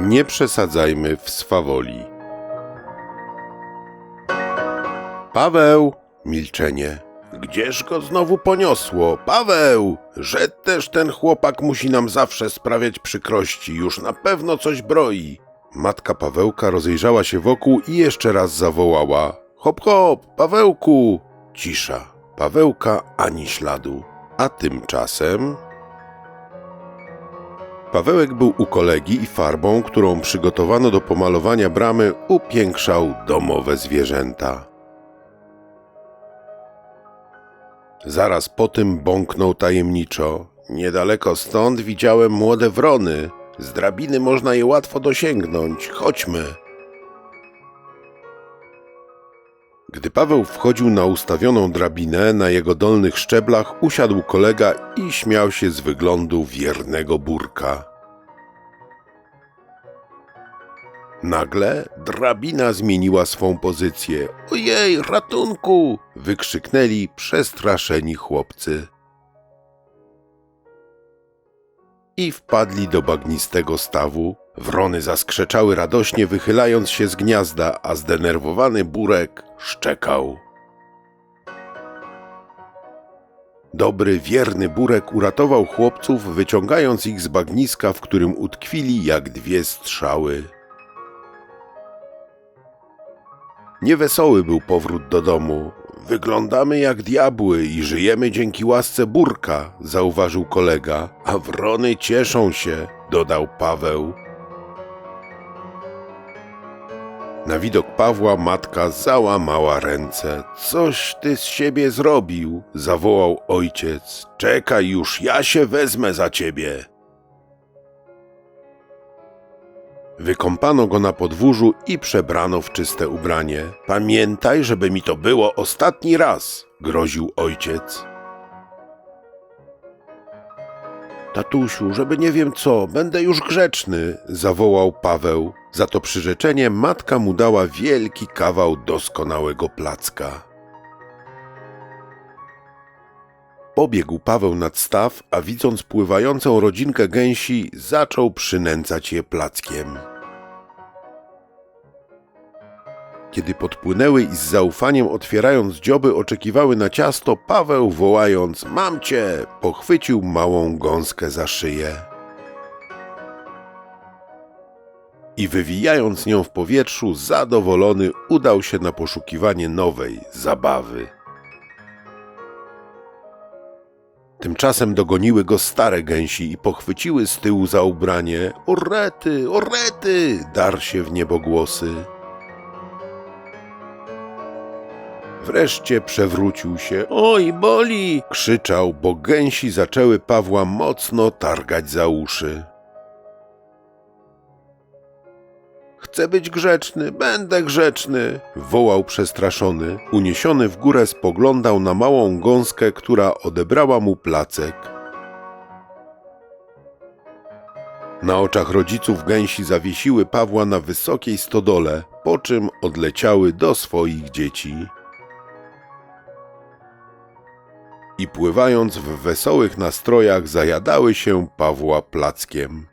nie przesadzajmy w swawoli. Paweł! Milczenie. Gdzież go znowu poniosło? Paweł! Że też ten chłopak musi nam zawsze sprawiać przykrości. Już na pewno coś broi. Matka Pawełka rozejrzała się wokół i jeszcze raz zawołała. Hop, hop, Pawełku! Cisza. Pawełka ani śladu. A tymczasem... Pawełek był u kolegi i farbą, którą przygotowano do pomalowania bramy, upiększał domowe zwierzęta. Zaraz po tym bąknął tajemniczo. Niedaleko stąd widziałem młode wrony. Z drabiny można je łatwo dosięgnąć. Chodźmy. Gdy Paweł wchodził na ustawioną drabinę, na jego dolnych szczeblach usiadł kolega i śmiał się z wyglądu wiernego burka. Nagle drabina zmieniła swą pozycję. Ojej, ratunku! wykrzyknęli przestraszeni chłopcy. I wpadli do bagnistego stawu. Wrony zaskrzeczały radośnie, wychylając się z gniazda, a zdenerwowany burek szczekał. Dobry, wierny burek uratował chłopców, wyciągając ich z bagniska, w którym utkwili jak dwie strzały. Niewesoły był powrót do domu. Wyglądamy jak diabły i żyjemy dzięki łasce burka, zauważył kolega, a wrony cieszą się, dodał Paweł. Na widok Pawła matka załamała ręce. Coś ty z siebie zrobił, zawołał ojciec. Czekaj już, ja się wezmę za ciebie. Wykąpano go na podwórzu i przebrano w czyste ubranie. Pamiętaj, żeby mi to było ostatni raz, groził ojciec. Tatusiu, żeby nie wiem co, będę już grzeczny, zawołał Paweł. Za to przyrzeczenie matka mu dała wielki kawał doskonałego placka. Pobiegł Paweł nad staw, a widząc pływającą rodzinkę gęsi, zaczął przynęcać je plackiem. Kiedy podpłynęły i z zaufaniem otwierając dzioby oczekiwały na ciasto, Paweł wołając Mam cię! pochwycił małą gąskę za szyję. I wywijając nią w powietrzu, zadowolony udał się na poszukiwanie nowej zabawy. Tymczasem dogoniły go stare gęsi i pochwyciły z tyłu za ubranie. Orety, orety! Dar się w niebogłosy. Wreszcie przewrócił się. Oj, boli! krzyczał, bo gęsi zaczęły Pawła mocno targać za uszy. Chcę być grzeczny, będę grzeczny, wołał przestraszony. Uniesiony w górę spoglądał na małą gąskę, która odebrała mu placek. Na oczach rodziców gęsi zawiesiły Pawła na wysokiej stodole, po czym odleciały do swoich dzieci. I pływając w wesołych nastrojach zajadały się Pawła plackiem.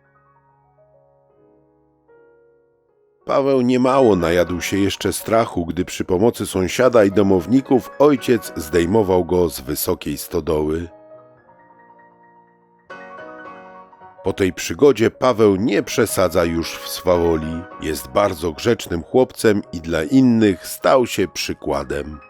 Paweł niemało najadł się jeszcze strachu, gdy przy pomocy sąsiada i domowników ojciec zdejmował go z wysokiej stodoły. Po tej przygodzie Paweł nie przesadza już w swawoli. Jest bardzo grzecznym chłopcem i dla innych stał się przykładem.